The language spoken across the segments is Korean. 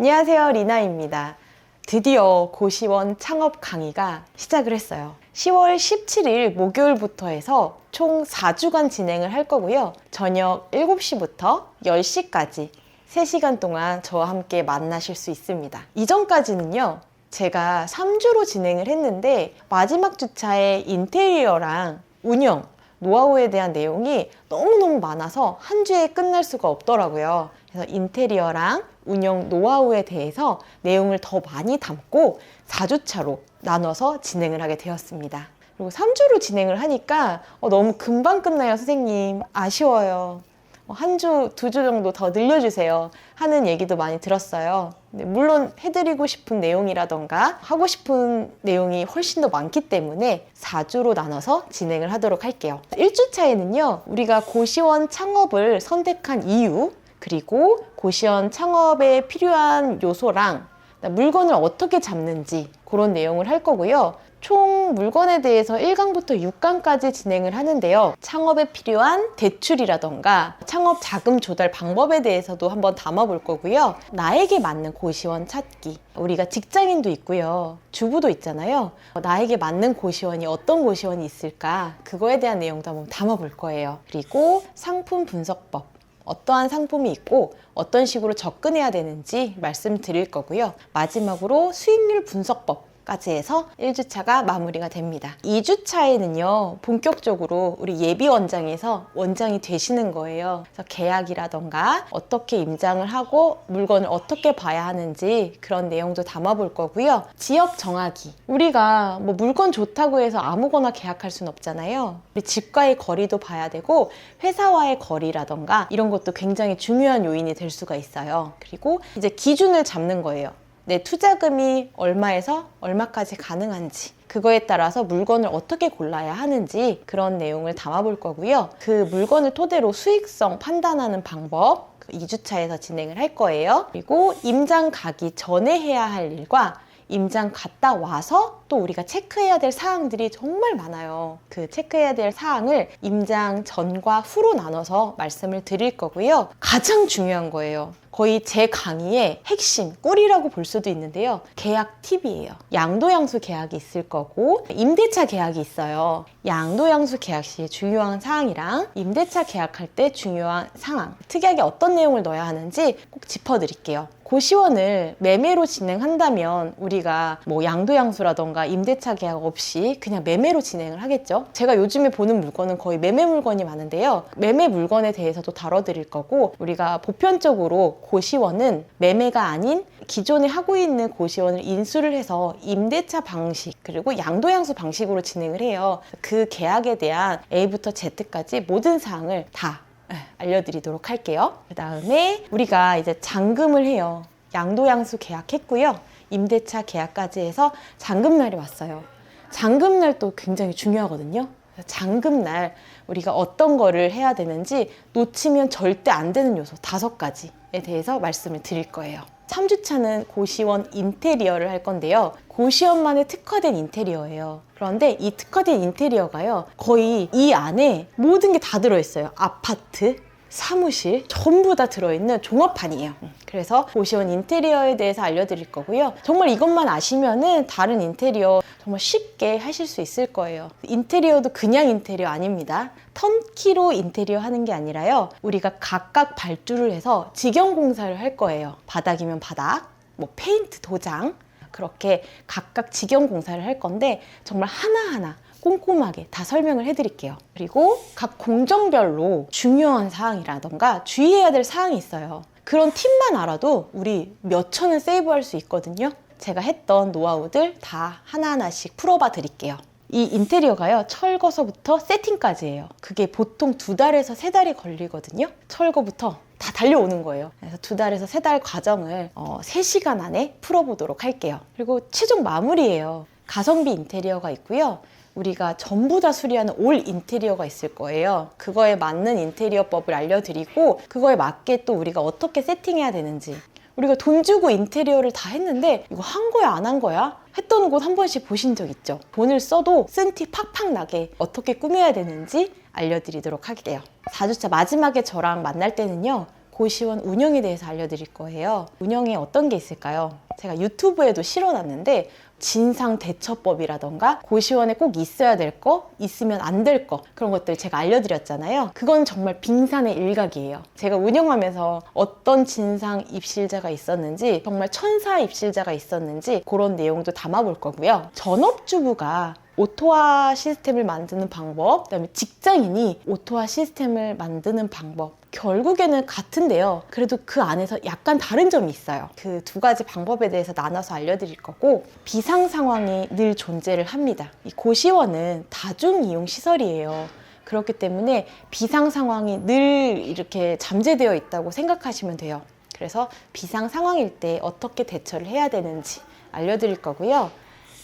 안녕하세요. 리나입니다. 드디어 고시원 창업 강의가 시작을 했어요. 10월 17일 목요일부터 해서 총 4주간 진행을 할 거고요. 저녁 7시부터 10시까지 3시간 동안 저와 함께 만나실 수 있습니다. 이전까지는요. 제가 3주로 진행을 했는데 마지막 주차에 인테리어랑 운영, 노하우에 대한 내용이 너무너무 많아서 한 주에 끝날 수가 없더라고요. 그래서 인테리어랑 운영 노하우에 대해서 내용을 더 많이 담고 4주차로 나눠서 진행을 하게 되었습니다. 그리고 3주로 진행을 하니까 어, 너무 금방 끝나요, 선생님. 아쉬워요. 어, 한 주, 두 주 정도 더 늘려주세요. 하는 얘기도 많이 들었어요. 물론 해드리고 싶은 내용이라던가 하고 싶은 내용이 훨씬 더 많기 때문에 4주로 나눠서 진행을 하도록 할게요. 1주차에는요, 우리가 고시원 창업을 선택한 이유, 그리고 고시원 창업에 필요한 요소랑 물건을 어떻게 잡는지 그런 내용을 할 거고요. 총 물건에 대해서 1강부터 6강까지 진행을 하는데요. 창업에 필요한 대출이라던가 창업 자금 조달 방법에 대해서도 한번 담아볼 거고요. 나에게 맞는 고시원 찾기. 우리가 직장인도 있고요. 주부도 있잖아요. 나에게 맞는 고시원이 어떤 고시원이 있을까? 그거에 대한 내용도 한번 담아볼 거예요. 그리고 상품 분석법. 어떠한 상품이 있고 어떤 식으로 접근해야 되는지 말씀드릴 거고요. 마지막으로 수익률 분석법. 까지 해서 1주차가 마무리가 됩니다. 2주차에는요, 본격적으로 우리 예비 원장에서 원장이 되시는 거예요. 그래서 계약이라던가 어떻게 임장을 하고 물건을 어떻게 봐야 하는지 그런 내용도 담아볼 거고요. 지역 정하기. 우리가 뭐 물건 좋다고 해서 아무거나 계약할 수는 없잖아요. 우리 집과의 거리도 봐야 되고 회사와의 거리라던가 이런 것도 굉장히 중요한 요인이 될 수가 있어요. 그리고 이제 기준을 잡는 거예요. 내 투자금이 얼마에서 얼마까지 가능한지 그거에 따라서 물건을 어떻게 골라야 하는지 그런 내용을 담아볼 거고요. 그 물건을 토대로 수익성 판단하는 방법 2주차에서 진행을 할 거예요. 그리고 임장 가기 전에 해야 할 일과 임장 갔다 와서 또 우리가 체크해야 될 사항들이 정말 많아요. 그 체크해야 될 사항을 임장 전과 후로 나눠서 말씀을 드릴 거고요. 가장 중요한 거예요. 거의 제 강의의 핵심, 꿀이라고 볼 수도 있는데요. 계약 팁이에요. 양도양수 계약이 있을 거고, 임대차 계약이 있어요. 양도양수 계약 시 중요한 사항이랑 임대차 계약할 때 중요한 상황, 특이하게 어떤 내용을 넣어야 하는지 꼭 짚어드릴게요. 고시원을 매매로 진행한다면 우리가 뭐 양도양수라던가 임대차 계약 없이 그냥 매매로 진행을 하겠죠. 제가 요즘에 보는 물건은 거의 매매 물건이 많은데요. 매매 물건에 대해서도 다뤄드릴 거고 우리가 보편적으로 고시원은 매매가 아닌 기존에 하고 있는 고시원을 인수를 해서 임대차 방식 그리고 양도양수 방식으로 진행을 해요. 그 계약에 대한 A부터 Z까지 모든 사항을 다 네, 알려드리도록 할게요. 그 다음에 우리가 이제 잔금을 해요. 양도양수 계약했고요. 임대차 계약까지 해서 잔금날이 왔어요. 잔금날 도 굉장히 중요하거든요. 잔금날 우리가 어떤 거를 해야 되는지 놓치면 절대 안 되는 요소 다섯 가지에 대해서 말씀을 드릴 거예요. 3주차는 고시원 인테리어를 할 건데요. 고시원만의 특화된 인테리어예요. 그런데 이 특화된 인테리어가요. 거의 이 안에 모든 게 다 들어있어요. 아파트, 사무실 전부 다 들어있는 종합판이에요. 그래서 고시원 인테리어에 대해서 알려드릴 거고요. 정말 이것만 아시면은 다른 인테리어 정말 쉽게 하실 수 있을 거예요. 인테리어도 그냥 인테리어 아닙니다. 턴키로 인테리어 하는 게 아니라요. 우리가 각각 발주를 해서 직영 공사를 할 거예요. 바닥이면 바닥, 뭐 페인트 도장 그렇게 각각 직영 공사를 할 건데 정말 하나하나 꼼꼼하게 다 설명을 해드릴게요. 그리고 각 공정별로 중요한 사항이라던가 주의해야 될 사항이 있어요. 그런 팁만 알아도 우리 몇 천은 세이브할 수 있거든요. 제가 했던 노하우들 다 하나하나씩 풀어봐 드릴게요. 이 인테리어가요, 철거서부터 세팅까지예요. 그게 보통 두 달에서 세 달이 걸리거든요. 철거부터 다 달려오는 거예요. 그래서 두 달에서 세 달 과정을 어, 3시간 안에 풀어보도록 할게요. 그리고 최종 마무리예요. 가성비 인테리어가 있고요. 우리가 전부 다 수리하는 올 인테리어가 있을 거예요. 그거에 맞는 인테리어법을 알려드리고 그거에 맞게 또 우리가 어떻게 세팅해야 되는지 우리가 돈 주고 인테리어를 다 했는데 이거 한 거야 안 한 거야? 했던 곳 한 번씩 보신 적 있죠? 돈을 써도 쓴 티 팍팍 나게 어떻게 꾸며야 되는지 알려드리도록 할게요. 4주차 마지막에 저랑 만날 때는요. 고시원 운영에 대해서 알려드릴 거예요. 운영에 어떤 게 있을까요? 제가 유튜브에도 실어놨는데 진상 대처법이라던가 고시원에 꼭 있어야 될 거, 있으면 안 될 거, 그런 것들 제가 알려드렸잖아요. 그건 정말 빙산의 일각이에요. 제가 운영하면서 어떤 진상 입실자가 있었는지, 정말 천사 입실자가 있었는지, 그런 내용도 담아볼 거고요. 전업주부가 오토화 시스템을 만드는 방법, 그다음에 직장인이 오토화 시스템을 만드는 방법. 결국에는 같은데요. 그래도 그 안에서 약간 다른 점이 있어요. 그 두 가지 방법에 대해서 나눠서 알려드릴 거고, 비상 상황이 늘 존재를 합니다. 이 고시원은 다중 이용 시설이에요. 그렇기 때문에 비상 상황이 늘 이렇게 잠재되어 있다고 생각하시면 돼요. 그래서 비상 상황일 때 어떻게 대처를 해야 되는지 알려드릴 거고요.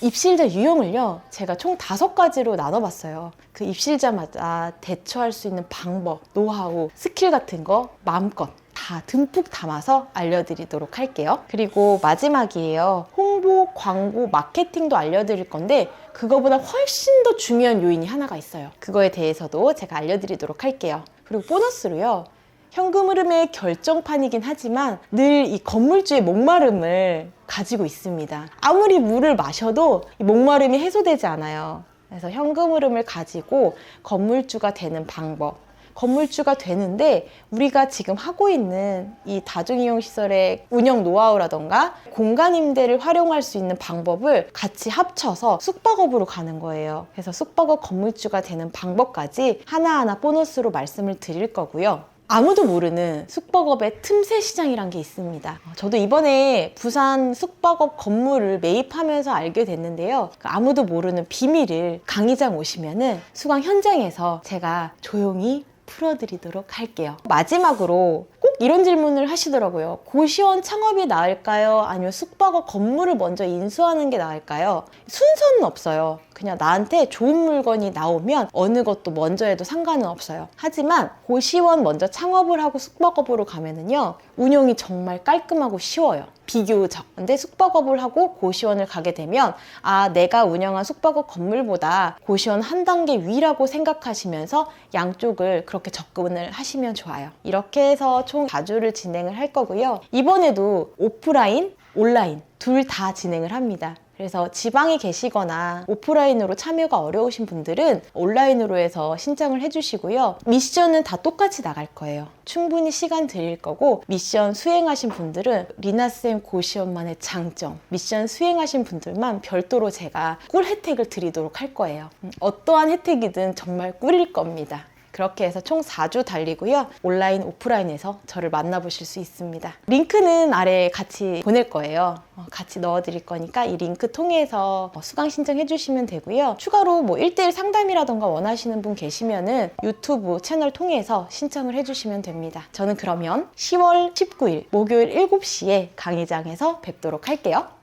입실자 유형을요, 제가 총 다섯 가지로 나눠봤어요. 그 입실자마다 대처할 수 있는 방법, 노하우, 스킬 같은 거 마음껏 다 듬뿍 담아서 알려드리도록 할게요. 그리고 마지막이에요. 홍보, 광고, 마케팅도 알려드릴 건데, 그거보다 훨씬 더 중요한 요인이 하나가 있어요. 그거에 대해서도 제가 알려드리도록 할게요. 그리고 보너스로요. 현금 흐름의 결정판이긴 하지만 늘 이 건물주의 목마름을 가지고 있습니다. 아무리 물을 마셔도 이 목마름이 해소되지 않아요. 그래서 현금 흐름을 가지고 건물주가 되는 방법. 건물주가 되는데 우리가 지금 하고 있는 이 다중이용시설의 운영 노하우라던가 공간 임대를 활용할 수 있는 방법을 같이 합쳐서 숙박업으로 가는 거예요. 그래서 숙박업 건물주가 되는 방법까지 하나하나 보너스로 말씀을 드릴 거고요. 아무도 모르는 숙박업의 틈새 시장이란 게 있습니다. 저도 이번에 부산 숙박업 건물을 매입하면서 알게 됐는데요. 그 아무도 모르는 비밀을 강의장 오시면은 수강 현장에서 제가 조용히 풀어드리도록 할게요. 마지막으로 꼭 이런 질문을 하시더라고요. 고시원 창업이 나을까요? 아니면 숙박업 건물을 먼저 인수하는 게 나을까요? 순서는 없어요. 그냥 나한테 좋은 물건이 나오면 어느 것도 먼저 해도 상관은 없어요. 하지만 고시원 먼저 창업을 하고 숙박업으로 가면은요, 운영이 정말 깔끔하고 쉬워요. 비교적. 근데 숙박업을 하고 고시원을 가게 되면, 아, 내가 운영한 숙박업 건물보다 고시원 한 단계 위라고 생각하시면서 양쪽을 그렇게 접근을 하시면 좋아요. 이렇게 해서 총 4주를 진행을 할 거고요. 이번에도 오프라인, 온라인 둘 다 진행을 합니다. 그래서 지방에 계시거나 오프라인으로 참여가 어려우신 분들은 온라인으로 해서 신청을 해주시고요. 미션은 다 똑같이 나갈 거예요. 충분히 시간 드릴 거고 미션 수행하신 분들은 리나쌤 고시원만의 장점 미션 수행하신 분들만 별도로 제가 꿀 혜택을 드리도록 할 거예요. 음, 어떠한 혜택이든 정말 꿀일 겁니다. 그렇게 해서 총 4주 달리고요. 온라인, 오프라인에서 저를 만나보실 수 있습니다. 링크는 아래에 같이 보낼 거예요. 어, 같이 넣어드릴 거니까 이 링크 통해서 어, 수강 신청해 주시면 되고요. 추가로 뭐 1대1 상담이라던가 원하시는 분 계시면은 유튜브 채널 통해서 신청을 해 주시면 됩니다. 저는 그러면 10월 19일 목요일 7시에 강의장에서 뵙도록 할게요.